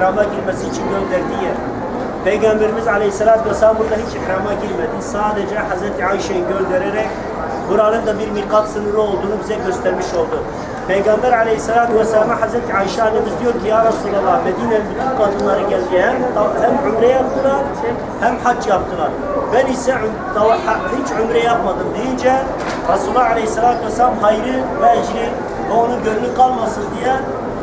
İhrama girmesi için gönderdiği yer. Peygamberimiz Aleyhisselatü Vesselam burada hiç ihrama girmedi. Sadece Hazreti Ayşe'yi göndererek buranın da bir mikat sınırı olduğunu bize göstermiş oldu. Peygamber Aleyhisselatü Vesselam'a Hazreti Ayşe annemiz diyor ki Ya Resulallah Medine'nin bütün kadınları geldi. Hem, hem ümre yaptılar hem hac yaptılar. Ben ise hiç ümre yapmadım deyince Resulullah Aleyhisselatü Vesselam hayrı ve ecri ve onun gönlü kalmasın diye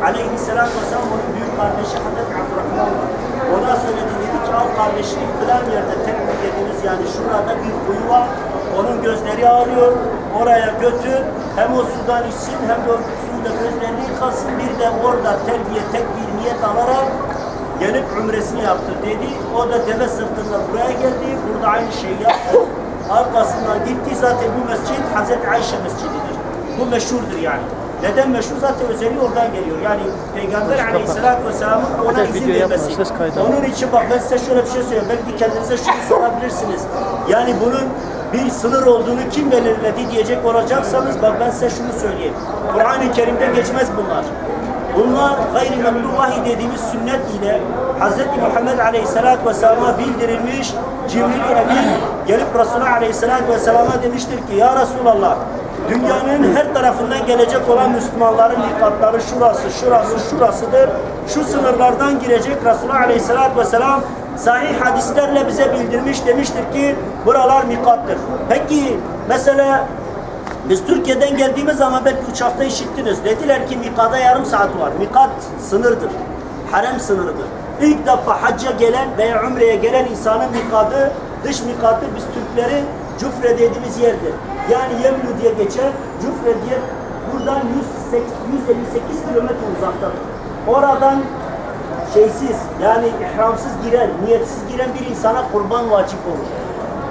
Aleyhisselatü Vesselam onun büyük kardeşi Hazreti Abdurrahman var. Ona söyledi dedi ki al kardeşini filan yerde teknik dediğimiz yani şurada bir kuyu var. Onun gözleri ağrıyor. Oraya götür. Hem o sudan içsin hem de o suyla gözlerini yıkasın. Bir de orada terbiye tek bir niyet alarak gelip ümresini yaptır dedi. O da deve sırtında buraya geldi. Burada aynı şeyi yaptı. Arkasından gitti. Zaten bu mescid Hazreti Ayşe mescididir. Bu meşhurdur yani. Neden meşhur? Zaten özelliği oradan geliyor. Yani Peygamber Aleyhisselatü Vesselam'ın ona izin vermesi. Onun için bak ben size şöyle bir şey söyleyeyim. Belki kendinize şunu sorabilirsiniz. Yani bunun bir sınır olduğunu kim belirledi diyecek olacaksanız bak ben size şunu söyleyeyim. Kur'an-ı Kerim'de geçmez bunlar. Bunlar gayri memnu vahiy dediğimiz sünnet ile Hz. Muhammed Aleyhisselatü Vesselam'a bildirilmiş Cibril Emin gelip Resulullah Aleyhisselatü Vesselam'a demiştir ki Ya Resulallah dünyanın her tarafından gelecek olan Müslümanların mikatları şurası, şurası, şurasıdır. Şu sınırlardan girecek Resulullah Aleyhisselatü Vesselam sahih hadislerle bize bildirmiş demiştir ki buralar mikattır. Peki mesela biz Türkiye'den geldiğimiz zaman belki uçakta işittiniz. Dediler ki mikada yarım saat var. Mikat sınırdır. Harem sınırıdır. İlk defa hacca gelen veya umreye gelen insanın mikadı, dış mikadı biz Türklerin Cufre dediğimiz yerdir. Yani Yemlu diye geçer. Cufre diye buradan 158 kilometre uzaktadır. Oradan şeysiz yani ihramsız giren, niyetsiz giren bir insana kurban vacip olur.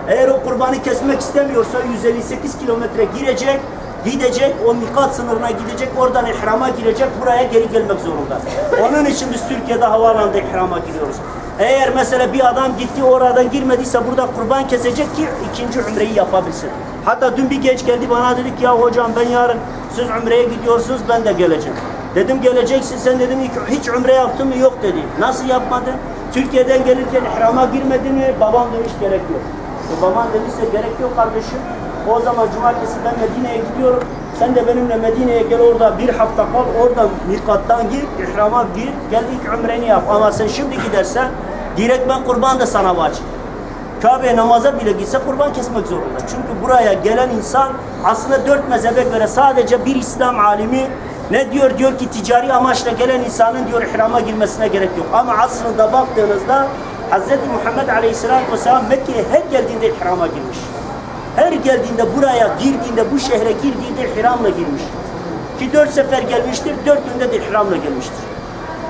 Eğer o kurbanı kesmek istemiyorsa 158 kilometre girecek, gidecek, o mikat sınırına gidecek, oradan ihrama girecek, buraya geri gelmek zorunda. Onun için biz Türkiye'de havaalanında ihrama giriyoruz. Eğer mesela bir adam gitti oradan girmediyse burada kurban kesecek ki ikinci ümreyi yapabilsin. Hatta dün bir genç geldi bana dedi ki ya hocam ben yarın siz ümreye gidiyorsunuz ben de geleceğim. Dedim geleceksin sen dedim hiç ümre yaptın mı yok dedi. Nasıl yapmadın? Türkiye'den gelirken ihrama girmedin mi? Babam demiş gerek yok. E baban dediyse gerek yok kardeşim. O zaman cumartesi ben Medine'ye gidiyorum. Sen de benimle Medine'ye gel orada bir hafta kal. Oradan mikattan gir, ihrama gir. Gel ilk ümreni yap. Ama sen şimdi gidersen direkt ben kurban da sana vacip. Kabe'ye namaza bile gitse kurban kesmek zorunda. Çünkü buraya gelen insan aslında dört mezhebe göre sadece bir İslam alimi ne diyor? Diyor ki ticari amaçla gelen insanın diyor ihrama girmesine gerek yok. Ama aslında baktığınızda Hz. Muhammed Aleyhisselatü Vesselam Mekke'ye her geldiğinde ihrama girmiş. Her geldiğinde buraya girdiğinde bu şehre girdiğinde ihramla girmiş. Ki dört sefer gelmiştir, dördünde de ihramla gelmiştir.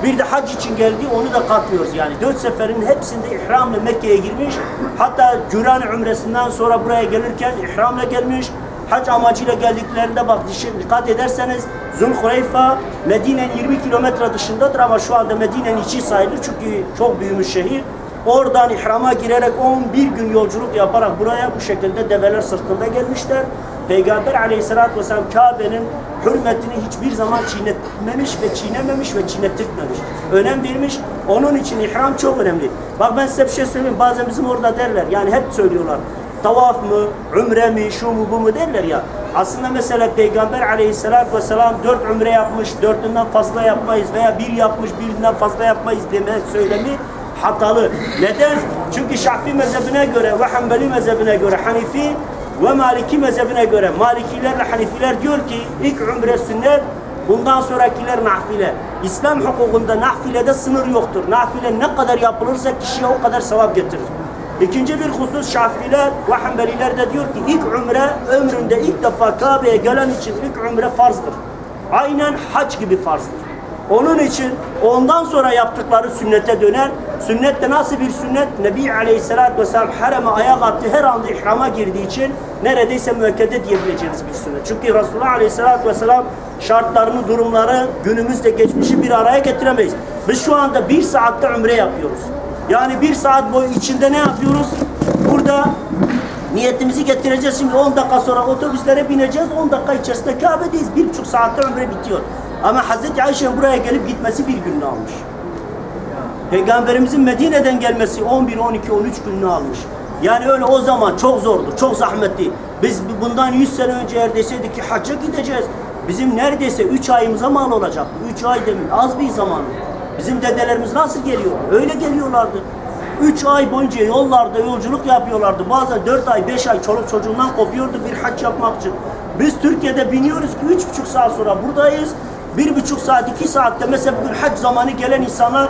Bir de hac için geldi, onu da katmıyoruz yani. Dört seferin hepsinde ihramla Mekke'ye girmiş. Hatta Cüran Ümresinden sonra buraya gelirken ihramla gelmiş. Hac amacıyla geldiklerinde bak dikkat ederseniz Zulhuleyfa Medine'nin 20 kilometre dışındadır ama şu anda Medine'nin içi sayılır çünkü çok büyümüş şehir. Oradan ihrama girerek 11 gün yolculuk yaparak buraya bu şekilde develer sırtında gelmişler. Peygamber aleyhissalatü vesselam Kabe'nin hürmetini hiçbir zaman çiğnetmemiş ve çiğnememiş ve çiğnettirmemiş. Önem vermiş. Onun için ihram çok önemli. Bak ben size bir şey söyleyeyim. Bazen bizim orada derler. Yani hep söylüyorlar. Tavaf mı, ümre mi, şu mu, bu mu derler ya. Aslında mesela Peygamber aleyhissalatü vesselam dört ümre yapmış, dördünden fazla yapmayız veya bir yapmış, birinden fazla yapmayız deme söylemi hatalı. Neden? Çünkü Şafi mezhebine göre ve Hanbeli mezhebine göre Hanifi ve Maliki mezhebine göre Malikilerle Hanifiler diyor ki ilk umre sünnet bundan sonrakiler nafile. İslam hukukunda nafilede sınır yoktur. Nafile ne kadar yapılırsa kişiye o kadar sevap getirir. İkinci bir husus Şafiler ve Hanbeliler de diyor ki ilk umre ömründe ilk defa Kabe'ye gelen için ilk umre farzdır. Aynen hac gibi farzdır. Onun için ondan sonra yaptıkları sünnete döner. Sünnet de nasıl bir sünnet? Nebi Aleyhisselatü Vesselam hareme ayak attı her anda ihrama girdiği için neredeyse müekkede diyebileceğiniz bir sünnet. Çünkü Resulullah Aleyhisselatü Vesselam şartlarını, durumları, günümüzle geçmişi bir araya getiremeyiz. Biz şu anda bir saatte ümre yapıyoruz. Yani bir saat boyu içinde ne yapıyoruz? Burada niyetimizi getireceğiz. Şimdi 10 dakika sonra otobüslere bineceğiz. 10 dakika içerisinde Kabe'deyiz. Bir buçuk saatte ömre bitiyor. Ama Hazreti Ayşe'nin buraya gelip gitmesi bir gününü almış. Peygamberimizin Medine'den gelmesi 11, 12, 13 gününü almış. Yani öyle o zaman çok zordu, çok zahmetli. Biz bundan 100 sene önce eğer deseydik ki hacca gideceğiz. Bizim neredeyse 3 ayımıza mal olacaktı. 3 ay demin az bir zaman. Bizim dedelerimiz nasıl geliyor? Öyle geliyorlardı. 3 ay boyunca yollarda yolculuk yapıyorlardı. Bazen 4 ay, 5 ay çoluk çocuğundan kopuyordu bir hac yapmak için. Biz Türkiye'de biniyoruz ki 3,5 saat sonra buradayız. 1,5 saat, 2 saatte mesela bugün hac zamanı gelen insanlar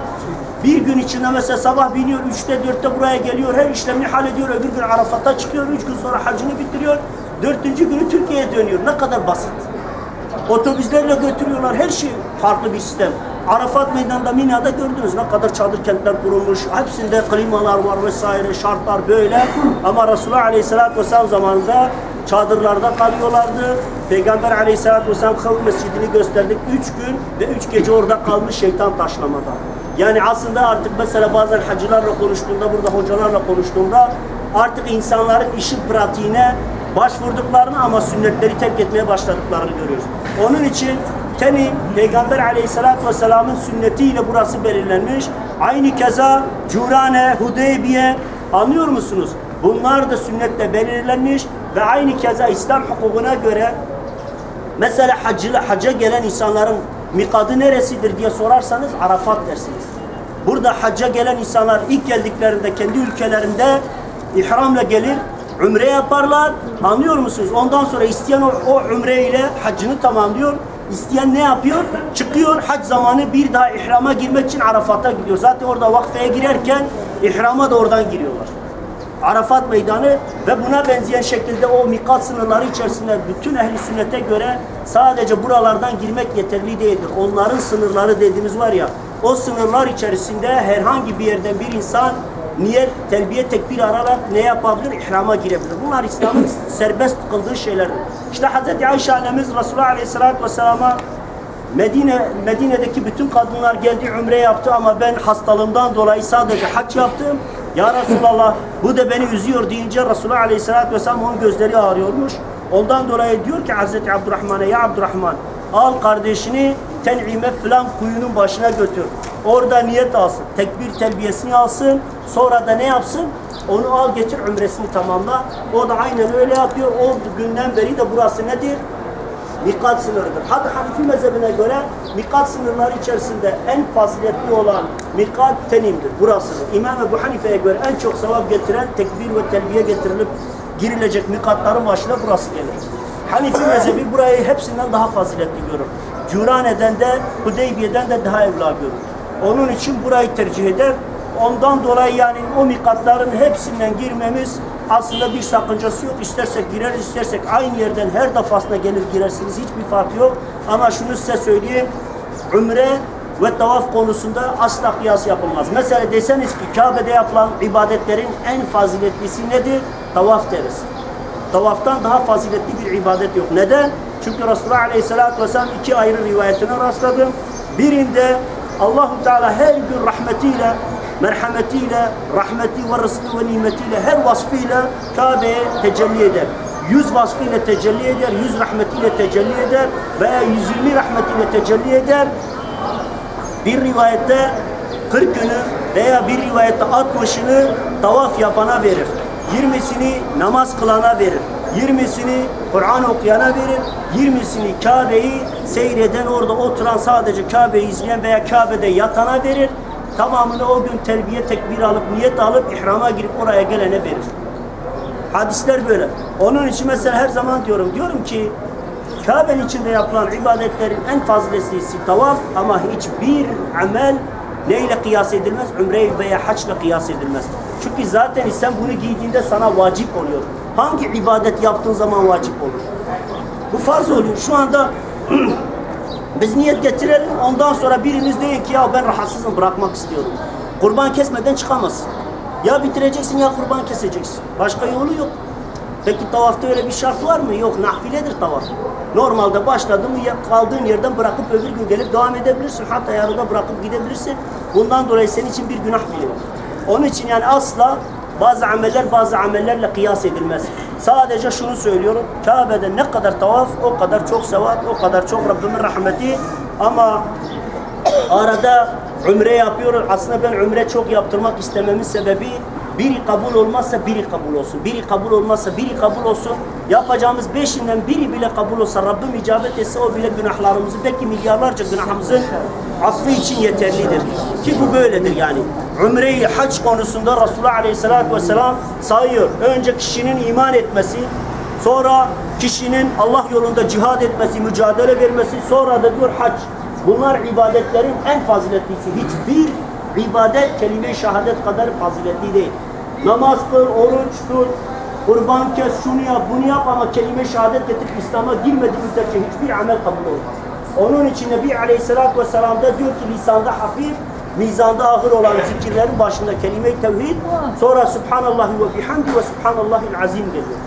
bir gün içinde mesela sabah biniyor, 3'te 4'te buraya geliyor, her işlemini hallediyor, öbür gün Arafat'a çıkıyor, 3 gün sonra hacını bitiriyor, 4. günü Türkiye'ye dönüyor. Ne kadar basit. Otobüslerle götürüyorlar, her şey farklı bir sistem. Arafat meydanında Mina'da gördünüz ne kadar çadır kentler kurulmuş. Hepsinde klimalar var vesaire, şartlar böyle. Ama Resulullah Aleyhisselatü Vesselam zamanında çadırlarda kalıyorlardı. Peygamber Aleyhisselatü Vesselam Havf Mescidini gösterdik. Üç gün ve üç gece orada kalmış şeytan taşlamada. Yani aslında artık mesela bazen hacılarla konuştuğumda, burada hocalarla konuştuğumda artık insanların işin pratiğine başvurduklarını ama sünnetleri terk etmeye başladıklarını görüyoruz. Onun için Tenim, Peygamber aleyhissalatü vesselamın sünnetiyle burası belirlenmiş. Aynı keza Curane, Hudeybiye anlıyor musunuz? Bunlar da sünnetle belirlenmiş ve aynı keza İslam hukukuna göre mesela hacı, hacca gelen insanların mikadı neresidir diye sorarsanız Arafat dersiniz. Burada hacca gelen insanlar ilk geldiklerinde kendi ülkelerinde ihramla gelir, ümre yaparlar. Anlıyor musunuz? Ondan sonra isteyen o, o ümre ile haccını tamamlıyor. İsteyen ne yapıyor? Çıkıyor hac zamanı bir daha ihrama girmek için Arafat'a gidiyor. Zaten orada vakfeye girerken ihrama da oradan giriyorlar. Arafat meydanı ve buna benzeyen şekilde o mikat sınırları içerisinde bütün ehli sünnete göre sadece buralardan girmek yeterli değildir. Onların sınırları dediğimiz var ya o sınırlar içerisinde herhangi bir yerden bir insan niyet, telbiye, tekbir ararak ne yapabilir? İhrama girebilir. Bunlar İslam'ın serbest kıldığı şeylerdir. İşte Hz. Ayşe annemiz Resulullah Aleyhisselatü Vesselam'a Medine, Medine'deki bütün kadınlar geldi ümre yaptı ama ben hastalığımdan dolayı sadece hac yaptım. Ya Resulallah bu da beni üzüyor deyince Resulullah Aleyhisselatü Vesselam onun gözleri ağrıyormuş. Ondan dolayı diyor ki Hz. Abdurrahman'a ya Abdurrahman al kardeşini ten'ime filan kuyunun başına götür. Orada niyet alsın. Tekbir terbiyesini alsın. Sonra da ne yapsın? Onu al getir ümresini tamamla. O da aynen öyle yapıyor. O günden beri de burası nedir? Mikat sınırıdır. Hadi Hanifi mezhebine göre mikat sınırları içerisinde en faziletli olan mikat tenimdir. Burasıdır. İmam Ebu Hanife'ye göre en çok sevap getiren tekbir ve telbiye getirilip girilecek mikatların başına burası gelir. Hanifi mezhebi burayı hepsinden daha faziletli görür. Curane'den de Hudeybiye'den de daha evla görür. Onun için burayı tercih eder. Ondan dolayı yani o mikatların hepsinden girmemiz aslında bir sakıncası yok. İstersek gireriz, istersek aynı yerden her defasında gelir girersiniz. Hiçbir fark yok. Ama şunu size söyleyeyim. Ümre ve tavaf konusunda asla kıyas yapılmaz. Mesela deseniz ki Kabe'de yapılan ibadetlerin en faziletlisi nedir? Tavaf deriz. Tavaftan daha faziletli bir ibadet yok. Neden? Çünkü Resulullah Aleyhisselatü Vesselam iki ayrı rivayetine rastladım. Birinde Allahu Teala her gün rahmetiyle, merhametiyle, rahmeti ve rızkı ve nimetiyle her vasfıyla Kabe'ye tecelli eder. Yüz vasfıyla tecelli eder, yüz rahmetiyle tecelli eder veya 120 rahmetiyle tecelli eder. Bir rivayette 40'ını veya bir rivayette 60'ını tavaf yapana verir. 20'sini namaz kılana verir. 20'sini Kur'an okuyana verir. 20'sini Kabe'yi seyreden orada oturan sadece Kabe'yi izleyen veya Kabe'de yatana verir. Tamamını o gün terbiye tekbir alıp niyet alıp ihrama girip oraya gelene verir. Hadisler böyle. Onun için mesela her zaman diyorum. Diyorum ki Kabe'nin içinde yapılan ibadetlerin en faziletlisi tavaf ama hiçbir amel neyle kıyas edilmez? Ümre veya haçla kıyas edilmez. Çünkü zaten sen bunu giydiğinde sana vacip oluyor. Hangi ibadet yaptığın zaman vacip olur? Bu farz oluyor. Şu anda biz niyet getirelim. Ondan sonra birimiz deyin ki ya ben rahatsızım bırakmak istiyorum. Kurban kesmeden çıkamazsın. Ya bitireceksin ya kurban keseceksin. Başka yolu yok. Peki tavafta öyle bir şart var mı? Yok. Nafiledir tavaf. Normalde başladın mı kaldığın yerden bırakıp öbür gün gelip devam edebilirsin. Hatta yarıda bırakıp gidebilirsin. Bundan dolayı senin için bir günah bile yok. Onun için yani asla bazı ameller bazı amellerle kıyas edilmez. Sadece şunu söylüyorum. Kabe'de ne kadar tavaf o kadar çok sevap, o kadar çok Rabbimin rahmeti ama arada Ümre yapıyoruz. Aslında ben ümre çok yaptırmak istememin sebebi biri kabul olmazsa biri kabul olsun. Biri kabul olmazsa biri kabul olsun. Yapacağımız beşinden biri bile kabul olsa Rabbim icabet etse o bile günahlarımızı belki milyarlarca günahımızın affı için yeterlidir. Ki bu böyledir yani. Ümre-i hac konusunda Resulullah Aleyhisselatü Vesselam sayıyor. Önce kişinin iman etmesi, sonra kişinin Allah yolunda cihad etmesi, mücadele vermesi, sonra da diyor hac. Bunlar ibadetlerin en faziletlisi. Hiçbir ibadet kelime-i şehadet kadar faziletli değil. Namaz kıl, oruç tut, kurban kes, şunu yap, bunu yap ama kelime-i şehadet getirip İslam'a girmediği müddetçe hiçbir amel kabul olmaz. Onun için Nebi Aleyhisselatü Vesselam da diyor ki lisanda hafif, mizanda ağır olan zikirlerin başında kelime-i tevhid, sonra Subhanallah ve bihamdi ve Subhanallahil azim geliyor.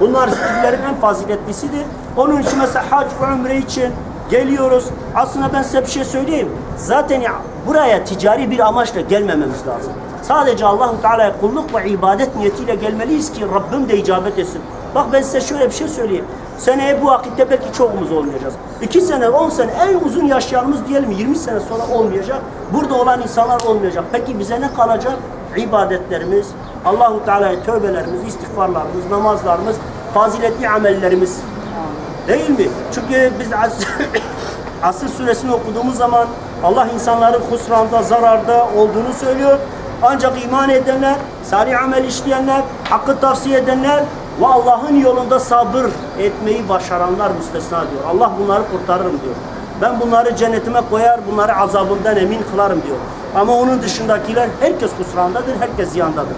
Bunlar zikirlerin en faziletlisidir. Onun için mesela hac ve umre için geliyoruz. Aslında ben size bir şey söyleyeyim. Zaten ya, buraya ticari bir amaçla gelmememiz lazım. Sadece Allahu Teala'ya kulluk ve ibadet niyetiyle gelmeliyiz ki Rabbim de icabet etsin. Bak ben size şöyle bir şey söyleyeyim. Seneye bu vakitte belki çoğumuz olmayacağız. İki sene, on sene en uzun yaşayanımız diyelim 20 sene sonra olmayacak. Burada olan insanlar olmayacak. Peki bize ne kalacak? İbadetlerimiz, Allahu Teala'ya tövbelerimiz, istiğfarlarımız, namazlarımız, faziletli amellerimiz. Değil mi? Çünkü biz As Asır suresini okuduğumuz zaman Allah insanların husranda, zararda olduğunu söylüyor. Ancak iman edenler, salih amel işleyenler, hakkı tavsiye edenler ve Allah'ın yolunda sabır etmeyi başaranlar müstesna diyor. Allah bunları kurtarırım diyor. Ben bunları cennetime koyar, bunları azabımdan emin kılarım diyor. Ama onun dışındakiler herkes husrandadır, herkes ziyandadır.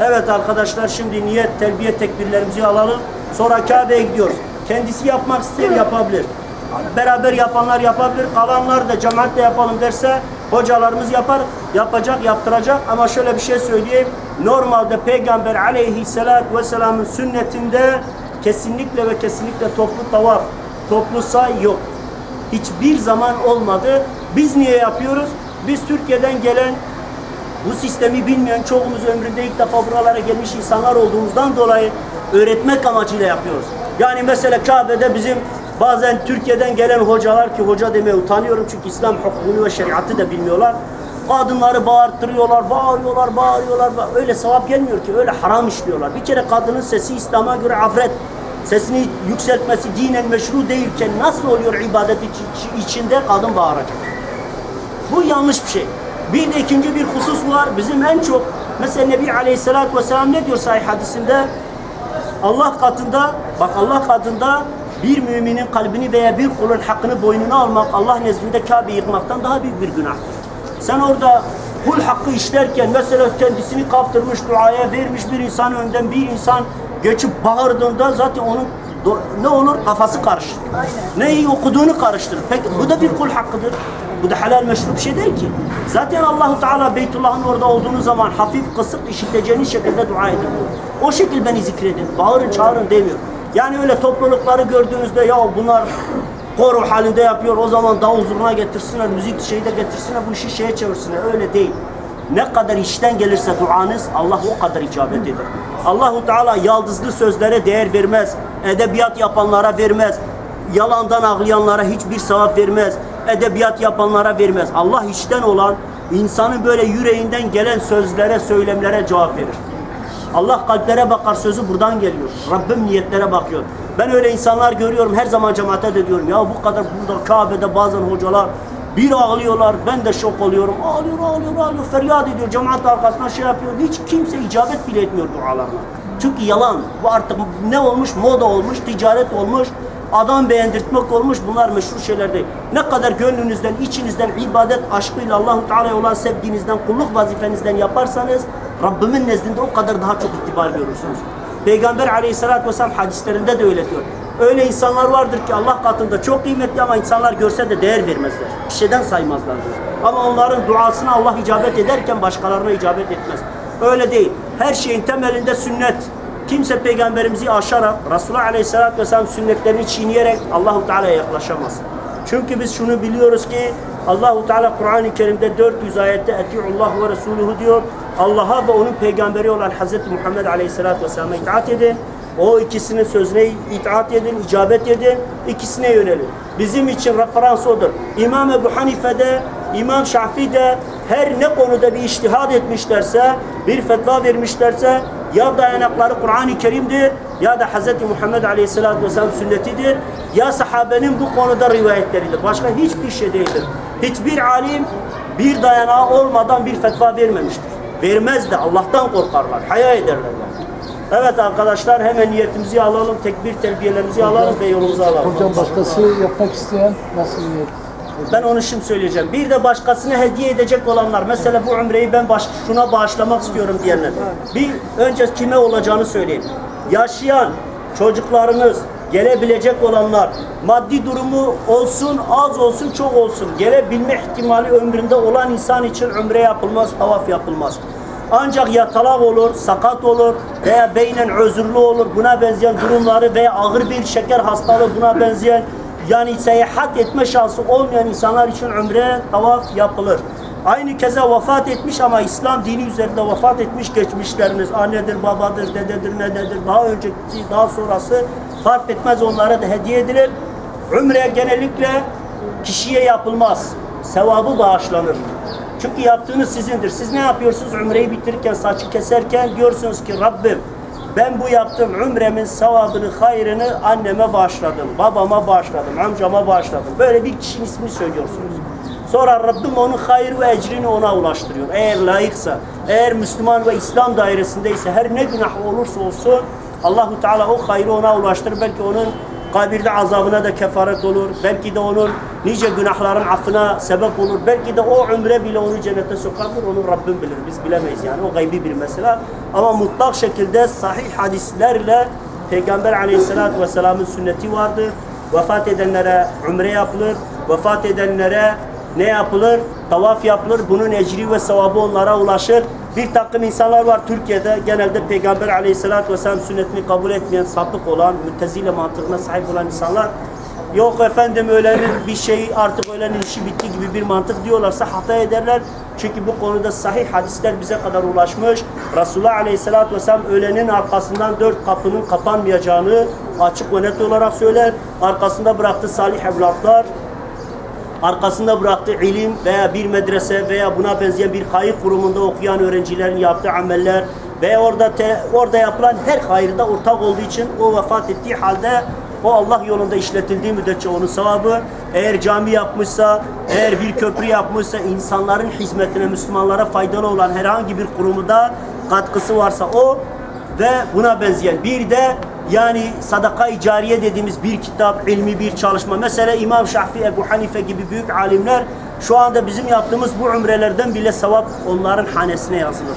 Evet arkadaşlar şimdi niyet, telbiye tekbirlerimizi alalım. Sonra Kabe'ye gidiyoruz. Kendisi yapmak ister yapabilir. Beraber yapanlar yapabilir. Kalanlar da cemaatle yapalım derse hocalarımız yapar, yapacak, yaptıracak. Ama şöyle bir şey söyleyeyim. Normalde Peygamber aleyhissalatü vesselamın sünnetinde kesinlikle ve kesinlikle toplu tavaf, toplu say yok. Hiçbir zaman olmadı. Biz niye yapıyoruz? Biz Türkiye'den gelen bu sistemi bilmeyen çoğumuz ömründe ilk defa buralara gelmiş insanlar olduğumuzdan dolayı öğretmek amacıyla yapıyoruz. Yani mesela Kabe'de bizim bazen Türkiye'den gelen hocalar ki hoca demeye utanıyorum çünkü İslam hukukunu ve şeriatı da bilmiyorlar. Kadınları bağırtırıyorlar, bağırıyorlar, bağırıyorlar. Öyle sevap gelmiyor ki, öyle haram işliyorlar. Bir kere kadının sesi İslam'a göre afret. Sesini yükseltmesi dinen meşru değilken nasıl oluyor ibadet içinde kadın bağıracak? Bu yanlış bir şey. Bir de ikinci bir husus var. Bizim en çok mesela Nebi Aleyhisselatü Vesselam ne diyor sahih hadisinde? Allah katında bak Allah katında bir müminin kalbini veya bir kulun hakkını boynuna almak Allah nezdinde Kabe yıkmaktan daha büyük bir günahtır. Sen orada kul hakkı işlerken mesela kendisini kaptırmış duaya vermiş bir insan önden bir insan geçip bağırdığında zaten onun ne olur kafası karışır. Neyi okuduğunu karıştırır. Peki bu da bir kul hakkıdır. Bu da helal meşru bir şey değil ki. Zaten Allahu Teala Beytullah'ın orada olduğunuz zaman hafif kısık işiteceğiniz şekilde dua edin. O şekil beni zikredin. Bağırın çağırın demiyor. Yani öyle toplulukları gördüğünüzde ya bunlar koro halinde yapıyor o zaman davul zurna getirsinler, müzik şeyde getirsinler, bu işi şeye çevirsinler. Öyle değil. Ne kadar işten gelirse duanız Allah o kadar icabet eder. Allahu Teala yaldızlı sözlere değer vermez. Edebiyat yapanlara vermez. Yalandan ağlayanlara hiçbir sevap vermez. Edebiyat yapanlara vermez. Allah içten olan insanın böyle yüreğinden gelen sözlere, söylemlere cevap verir. Allah kalplere bakar sözü buradan geliyor. Rabbim niyetlere bakıyor. Ben öyle insanlar görüyorum her zaman cemaate de diyorum ya bu kadar burada Kabe'de bazen hocalar bir ağlıyorlar ben de şok oluyorum. Ağlıyor ağlıyor ağlıyor feryat ediyor cemaat arkasından şey yapıyor. Hiç kimse icabet bile etmiyor dualarına. Çünkü yalan. Bu artık ne olmuş? Moda olmuş, ticaret olmuş, adam beğendirtmek olmuş. Bunlar meşhur şeyler değil. Ne kadar gönlünüzden, içinizden ibadet aşkıyla Allahu Teala'ya olan sevginizden, kulluk vazifenizden yaparsanız Rabbimin nezdinde o kadar daha çok itibar görürsünüz. Peygamber aleyhissalatü vesselam hadislerinde de öyle diyor. Öyle insanlar vardır ki Allah katında çok kıymetli ama insanlar görse de değer vermezler. Bir şeyden saymazlar. Ama onların duasına Allah icabet ederken başkalarına icabet etmez. Öyle değil. Her şeyin temelinde sünnet. Kimse peygamberimizi aşarak, Resulullah Aleyhisselatü Vesselam sünnetlerini çiğneyerek Allahu Teala'ya yaklaşamaz. Çünkü biz şunu biliyoruz ki Allahu Teala Kur'an-ı Kerim'de 400 ayette Eti'ullah ve Resuluhu diyor. Allah'a ve onun peygamberi olan Hazreti Muhammed Aleyhisselatü Vesselam'a itaat edin. O ikisinin sözüne itaat edin, icabet edin, ikisine yönelin. Bizim için referans odur. İmam Ebu Hanife'de İmam Şafii de her ne konuda bir iştihad etmişlerse, bir fetva vermişlerse ya dayanakları Kur'an-ı Kerim'dir ya da Hz. Muhammed Aleyhisselatü Vesselam sünnetidir ya sahabenin bu konuda rivayetleridir. Başka hiçbir şey değildir. Hiçbir alim bir dayanağı olmadan bir fetva vermemiştir. Vermez de Allah'tan korkarlar, haya ederler. Evet arkadaşlar hemen niyetimizi alalım, tekbir terbiyelerimizi alalım ve yolumuza alalım. Hocam başkası yapmak isteyen nasıl niyet? Ben onu şimdi söyleyeceğim. Bir de başkasına hediye edecek olanlar. Mesela bu umreyi ben baş, şuna bağışlamak istiyorum diyenler. Bir önce kime olacağını söyleyeyim. Yaşayan çocuklarınız, gelebilecek olanlar, maddi durumu olsun, az olsun, çok olsun, gelebilme ihtimali ömründe olan insan için umre yapılmaz, tavaf yapılmaz. Ancak ya talak olur, sakat olur veya beynen özürlü olur, buna benzeyen durumları veya ağır bir şeker hastalığı buna benzeyen yani seyahat etme şansı olmayan insanlar için umre, tavaf yapılır. Aynı keza vefat etmiş ama İslam dini üzerinde vefat etmiş geçmişleriniz annedir, babadır, dededir, nededir, daha önceki, daha sonrası fark etmez onlara da hediye edilir. Umre genellikle kişiye yapılmaz. Sevabı bağışlanır. Çünkü yaptığınız sizindir. Siz ne yapıyorsunuz? Umreyi bitirirken, saçı keserken diyorsunuz ki Rabbim ben bu yaptığım umremin sevabını, hayrını anneme bağışladım, babama bağışladım, amcama bağışladım. Böyle bir kişinin ismini söylüyorsunuz. Sonra Rabbim onun hayır ve ecrini ona ulaştırıyor. Eğer layıksa, eğer Müslüman ve İslam dairesindeyse her ne günah olursa olsun Allahu Teala o hayrı ona ulaştırır. Belki onun kabirde azabına da kefaret olur. Belki de onun nice günahların affına sebep olur. Belki de o ömre bile onu cennete sokardır. Onu Rabbim bilir. Biz bilemeyiz yani. O gaybi bir mesele. Ama mutlak şekilde sahih hadislerle Peygamber aleyhissalatü vesselamın sünneti vardır. Vefat edenlere umre yapılır. Vefat edenlere ne yapılır? Tavaf yapılır. Bunun ecri ve sevabı onlara ulaşır. Bir takım insanlar var Türkiye'de genelde Peygamber aleyhissalatü vesselam sünnetini kabul etmeyen, sapık olan, müttezile mantığına sahip olan insanlar yok efendim ölenin bir şey artık ölenin işi bitti gibi bir mantık diyorlarsa hata ederler. Çünkü bu konuda sahih hadisler bize kadar ulaşmış. Resulullah aleyhissalatü vesselam ölenin arkasından dört kapının kapanmayacağını açık ve net olarak söyler. Arkasında bıraktığı salih evlatlar, arkasında bıraktığı ilim veya bir medrese veya buna benzeyen bir hayır kurumunda okuyan öğrencilerin yaptığı ameller veya orada te, orada yapılan her hayırda ortak olduğu için o vefat ettiği halde o Allah yolunda işletildiği müddetçe onun sevabı. Eğer cami yapmışsa, eğer bir köprü yapmışsa insanların hizmetine, Müslümanlara faydalı olan herhangi bir kurumda katkısı varsa o ve buna benzeyen bir de yani sadaka-i cariye dediğimiz bir kitap, ilmi bir çalışma. Mesela İmam Şafii, Ebu Hanife gibi büyük alimler şu anda bizim yaptığımız bu umrelerden bile sevap onların hanesine yazılır.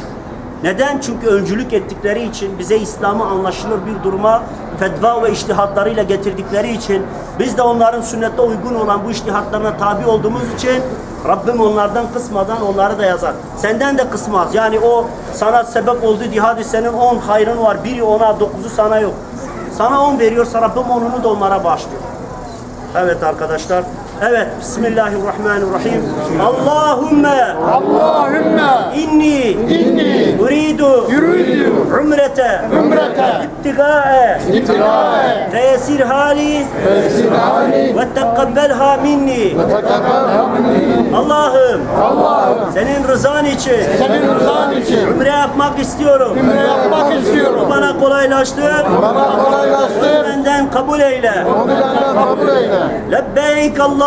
Neden? Çünkü öncülük ettikleri için bize İslam'ı anlaşılır bir duruma fetva ve iştihatlarıyla getirdikleri için biz de onların sünnette uygun olan bu iştihatlarına tabi olduğumuz için Rabbim onlardan kısmadan onları da yazar. Senden de kısmaz. Yani o sana sebep oldu diye hadi senin on hayrın var. Biri ona, dokuzu sana yok. Sana on veriyorsa Rabbim onunu da onlara bağışlıyor. Evet arkadaşlar. Evet. Bismillahirrahmanirrahim. Allahümme Allahümme inni inni uridu yürüdü umrete ümrete ibtigae itirae feyesir hali vesirani ve tekkabelha minni. tekabel Allah'ım Allah'ım senin rızan için senin rızan için umre yapmak istiyorum. ümre yapmak istiyorum. Bana kolaylaştır. Bana kolaylaştır. Benden kabul eyle. Onu benden kabul eyle. Lebbeyk Allahümme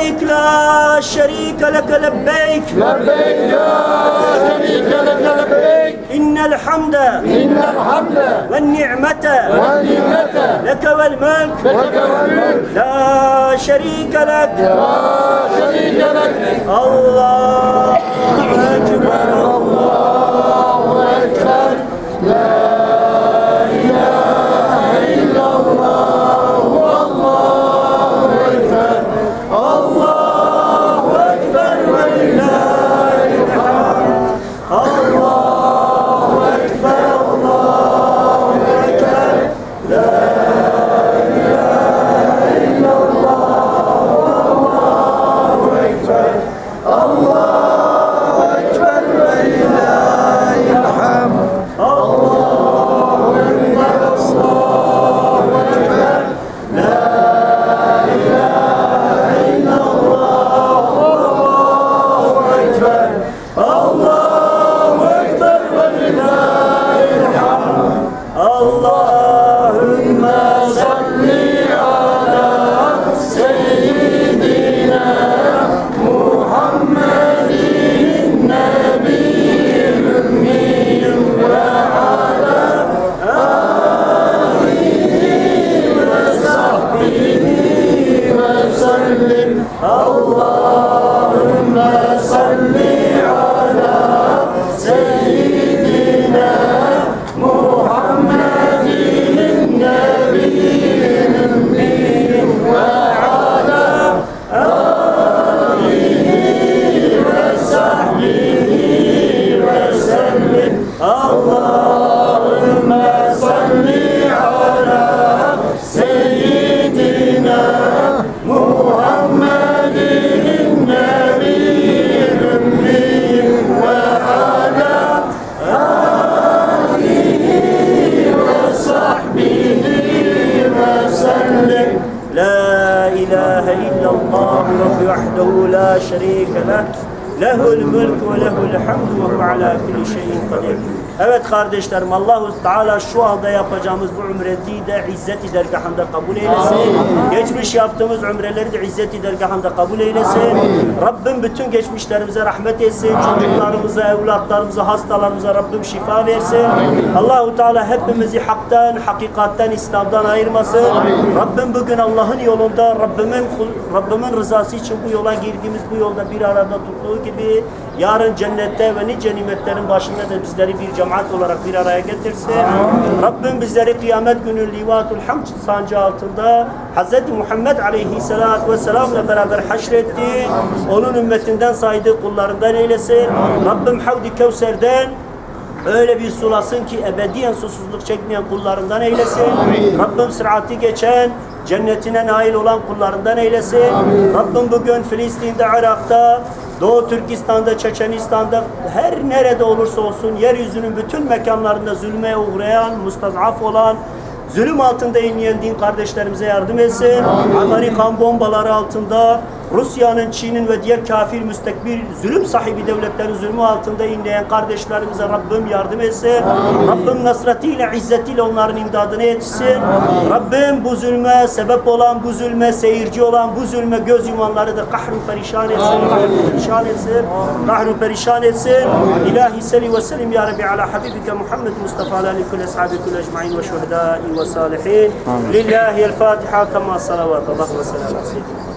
Lebbeyk la شريك لك لبيك. لبيك لا شريك لك لبيك. إن الحمد إن الحمد. والنعمة والنعمة. لك والملك. لك والملك. لا شريك لك. لا شريك لك. الله أكبر. ala kulli şeyin kadir. Evet kardeşlerim Allahu Teala şu anda yapacağımız bu umreyi de izzeti dergahında kabul eylesin. Amin. Geçmiş yaptığımız umreleri de izzeti dergahında kabul eylesin. Amin. Rabbim bütün geçmişlerimize rahmet etsin. Amin. Çocuklarımıza, evlatlarımıza, hastalarımıza Rabbim şifa versin. Allahu Teala hepimizi haktan, hakikatten, İslam'dan ayırmasın. Amin. Rabbim bugün Allah'ın yolunda Rabbimin Rabbimin rızası için bu yola girdiğimiz bu yolda bir arada tuttuğu gibi yarın cennette ve nice nimetlerin başında da bizleri bir cemaat olarak bir araya getirsin. Rabbim bizleri kıyamet günü livatul hamd sancı altında Hz. Muhammed aleyhissalatü vesselamla beraber haşretti. Onun ümmetinden saydığı kullarından eylesin. Rabbim Havdi Kevser'den Öyle bir sulasın ki ebediyen susuzluk çekmeyen kullarından eylesin. Rabbim sıratı geçen, cennetine nail olan kullarından eylesin. Rabbim bugün Filistin'de, Irak'ta, Doğu Türkistan'da, Çeçenistan'da her nerede olursa olsun yeryüzünün bütün mekanlarında zulme uğrayan, mustazaf olan, zulüm altında inleyen din kardeşlerimize yardım etsin. Amerikan bombaları altında, Rusya'nın, Çin'in ve diğer kafir müstekbir zulüm sahibi devletlerin zulmü altında inleyen kardeşlerimize Rabbim yardım etsin. Rabbim nasretiyle, izzetiyle onların imdadını yetişsin. Rabbim bu zulme sebep olan, bu zulme seyirci olan, bu zulme göz yumanları da kahru perişan etsin. Kahru perişan etsin. Kahru perişan etsin. İlahi selli ve sellim ya Rabbi ala habibike Muhammed Mustafa ala li kulli ashabikul ecma'in ve şuhedai ve salihin. Lillahi el Fatiha kama salavat. Salli ala seyyidina.